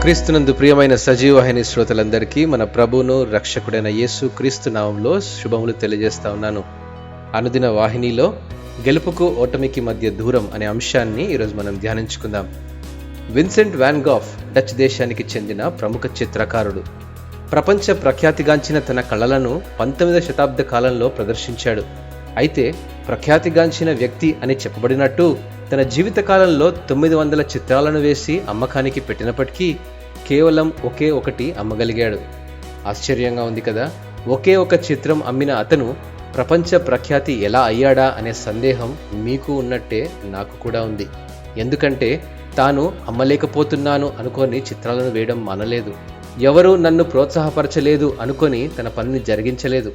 క్రీస్తునందు ప్రియమైన సజీవహిని శ్రోతలందరికీ మన ప్రభువును రక్షకుడైన యేసు క్రీస్తు నామంలో శుభములు తెలియజేస్తా ఉన్నాను. అనుదిన వాహినిలో గెలుపుకు ఓటమికి మధ్య దూరం అనే అంశాన్ని ఈరోజు మనం ధ్యానించుకుందాం. విన్సెంట్ వ్యాన్ గాఫ్ డచ్ దేశానికి చెందిన ప్రముఖ చిత్రకారుడు. ప్రపంచ ప్రఖ్యాతిగాంచిన తన కళలను పంతొమ్మిదవ శతాబ్ద కాలంలో ప్రదర్శించాడు. అయితే ప్రఖ్యాతిగాంచిన వ్యక్తి అని చెప్పబడినట్టు తన జీవితకాలంలో తొమ్మిది వందల చిత్రాలను వేసి అమ్మకానికి పెట్టినప్పటికీ కేవలం ఒకే ఒకటి అమ్మగలిగాడు. ఆశ్చర్యంగా ఉంది కదా ఒకే ఒక చిత్రం అమ్మిన అతను ప్రపంచ ప్రఖ్యాతి ఎలా అయ్యాడా అనే సందేహం మీకు ఉన్నట్టే నాకు కూడా ఉంది. ఎందుకంటే తాను అమ్మలేకపోతున్నాను అనుకొని చిత్రాలను వేయడం మానలేదు. ఎవరూ నన్ను ప్రోత్సాహపరచలేదు అనుకొని తన పనిని జరిగించలేదు.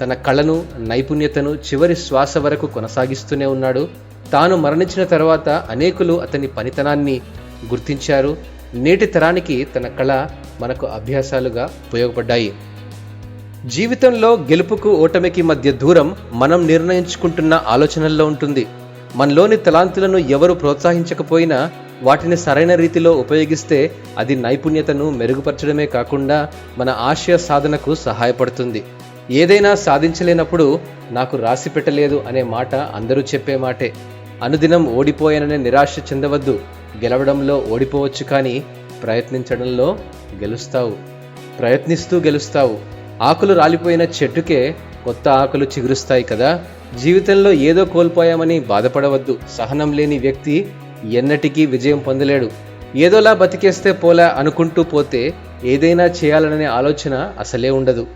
తన కళను నైపుణ్యతను చివరి శ్వాస వరకు కొనసాగిస్తూనే ఉన్నాడు. తాను మరణించిన తర్వాత అనేకులు అతని పనితనాన్ని గుర్తించారు. నేటి తరానికి తన కళ మనకు అభ్యాసాలుగా ఉపయోగపడ్డాయి. జీవితంలో గెలుపుకు ఓటమికి మధ్య దూరం మనం నిర్ణయించుకుంటున్న ఆలోచనల్లో ఉంటుంది. మనలోని తలాంతులను ఎవరు ప్రోత్సహించకపోయినా వాటిని సరైన రీతిలో ఉపయోగిస్తే అది నైపుణ్యతను మెరుగుపరచడమే కాకుండా మన ఆశయ సాధనకు సహాయపడుతుంది. ఏదైనా సాధించలేనప్పుడు నాకు రాసి పెట్టలేదు అనే మాట అందరూ చెప్పే మాటే. అనుదినం ఓడిపోయాననే నిరాశ చెందవద్దు. గెలవడంలో ఓడిపోవచ్చు కానీ ప్రయత్నించడంలో గెలుస్తావు. ప్రయత్నిస్తూ గెలుస్తావు. ఆకులు రాలిపోయిన చెట్టుకే కొత్త ఆకులు చిగురుస్తాయి కదా. జీవితంలో ఏదో కోల్పోయామని బాధపడవద్దు. సహనం లేని వ్యక్తి ఎన్నటికీ విజయం పొందలేడు. ఏదోలా బతికేస్తే పోలా అనుకుంటూ పోతే ఏదైనా చేయాలనే ఆలోచన అసలే ఉండదు.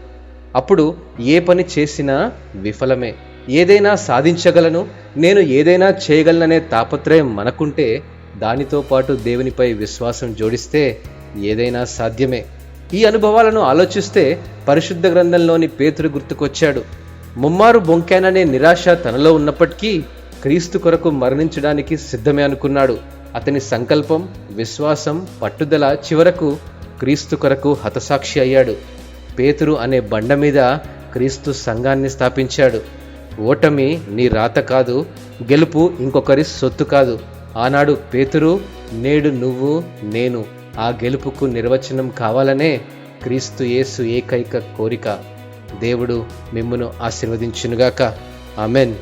అప్పుడు ఏ పని చేసినా విఫలమే. ఏదైనా సాధించగలను నేను ఏదైనా చేయగలననే తాపత్రయం మనకుంటే దానితో పాటు దేవునిపై విశ్వాసం జోడిస్తే ఏదైనా సాధ్యమే. ఈ అనుభవాలను ఆలోచిస్తే పరిశుద్ధ గ్రంథంలోని పేతురు గుర్తుకొచ్చాడు. ముమ్మారు బొంకాననే నిరాశ తనలో ఉన్నప్పటికీ క్రీస్తు కొరకు మరణించడానికి సిద్ధమే అనుకున్నాడు. అతని సంకల్పం విశ్వాసం పట్టుదల చివరకు క్రీస్తు కొరకు హతసాక్షి అయ్యాడు. పేతురు అనే బండ మీద క్రీస్తు సంఘాన్ని స్థాపించాడు. ఓటమి నీ రాత కాదు గెలుపు ఇంకొకరి సొత్తు కాదు. ఆనాడు పేతురు నేడు నువ్వు నేను ఆ గెలుపుకు నిర్వచనం కావాలనే క్రీస్తు యేసు ఏకైక కోరిక. దేవుడు మిమ్మును ఆశీర్వదించునుగాక. ఆమెన్.